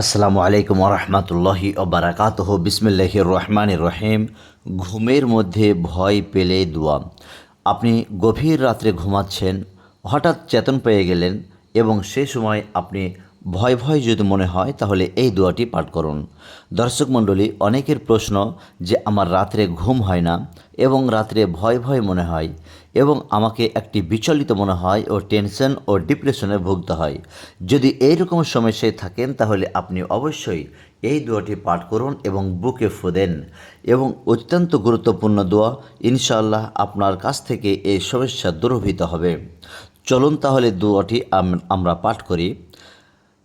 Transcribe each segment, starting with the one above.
আসসালামু আলাইকুম রহমতুল্লাহি ওবরাকাতহ। বিসমিল্লাহ রহমান রহিম। ঘুমের মধ্যে ভয় পেলে দোয়া। আপনি গভীর রাত্রে ঘুমাচ্ছেন, হঠাৎ চেতন পেয়ে গেলেন এবং সে সময় আপনি ভয় ভয় যদি মনে হয়, তাহলে এই দোয়াটি পাঠ করুন। দর্শক মণ্ডলী, অনেকের প্রশ্ন যে আমার রাত্রে ঘুম হয় না এবং রাত্রে ভয় ভয় মনে হয় এবং আমাকে একটি বিচলিত মনে হয় ও টেনশন ও ডিপ্রেশনে ভুগতে হয়। যদি এইরকম সমস্যায় থাকেন, তাহলে আপনি অবশ্যই এই দোয়াটি পাঠ করুন এবং বুকে ফুদেন এবং অত্যন্ত গুরুত্বপূর্ণ দোয়া, ইনশাআল্লাহ আপনার কাছ থেকে এই সমস্যা দূরভূত হবে। চলুন তাহলে দোয়াটি আমরা পাঠ করি।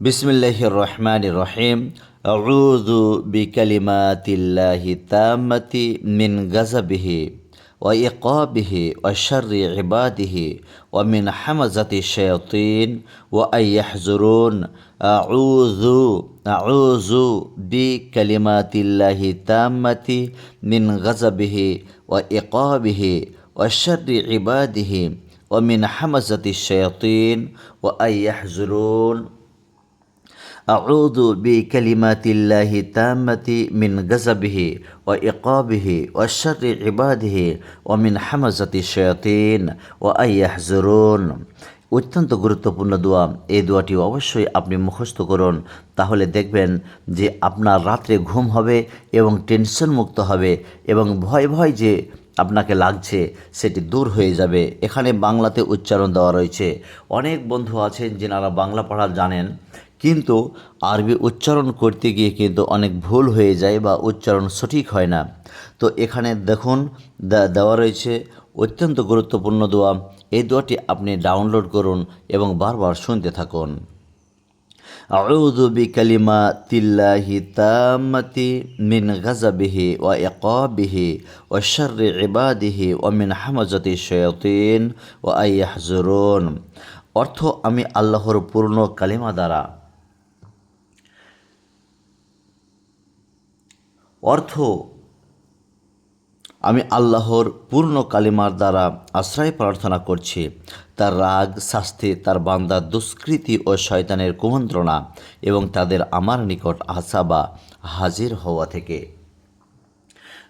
বিসমিল্লাহ রহমান রহিম أعوذ بكلمات الله التامة من غضبه وإقابه وشر عباده ومن حمزة الشياطين وأن يحزرون أعوذ أعوذ بكلمات الله التامة من غضبه وإقابه وشر عباده ومن حمزة الشياطين وأن يحزرون أعوذ بكلمات الله التامة من غضبه وإقابه وشر عباده ومن حمزة الشياطين وأن يحذرون অত্যন্ত গুরুত্বপূর্ণ দোয়া এই দোয়াটি অবশ্যই আপনি মুখস্থ করুন তাহলে দেখবেন যে আপনার রাত্রে ঘুম হবে এবং টেনশন মুক্ত হবে এবং ভয় ভয় যে আপনাকে লাগছে সেটি দূর হয়ে যাবে এখানে বাংলাতে উচ্চারণ দেওয়া রয়েছে অনেক বন্ধু আছেন যেনারা বাংলা পড়া জানেন কিন্তু আরবি উচ্চারণ করতে গিয়ে কিন্তু অনেক ভুল হয়ে যায় বা উচ্চারণ সঠিক হয় না তো এখানে দেখুন দে- দেওয়া রয়েছে অত্যন্ত গুরুত্বপূর্ণ দোয়া এই দোয়াটি আপনি ডাউনলোড করুন এবং বারবার শুনতে থাকুন أعوذ بكلمات الله التامة من غضبه وعقابه وشر عباده ومن حمزة الشياطين وأن يحذرون অর্থ আমি আল্লাহর পূর্ণ কালিমা দ্বারা অর্থ আমি আল্লাহর পূর্ণ কালিমার দ্বারা আশ্রয় প্রার্থনা করছি। তার রাগ, শাস্তি, তার বান্দার দুষ্কৃতি ও শয়তানের কুমন্ত্রণা এবং তাদের আমার নিকট আশা বা হাজির হওয়া থেকে।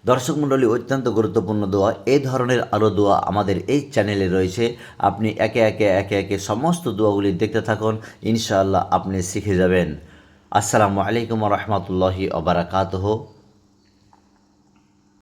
দর্শক মণ্ডলী, অত্যন্ত গুরুত্বপূর্ণ দোয়া। এই ধরনের আরও দোয়া আমাদের এই চ্যানেলে রয়েছে। আপনি একে একে একে একে সমস্ত দোয়াগুলি দেখতে থাকুন। ইনশাআল্লাহ আপনি শিখে যাবেন। আসসালামু আলাইকুম রহমতুল্লাহি ওবরাকাতহ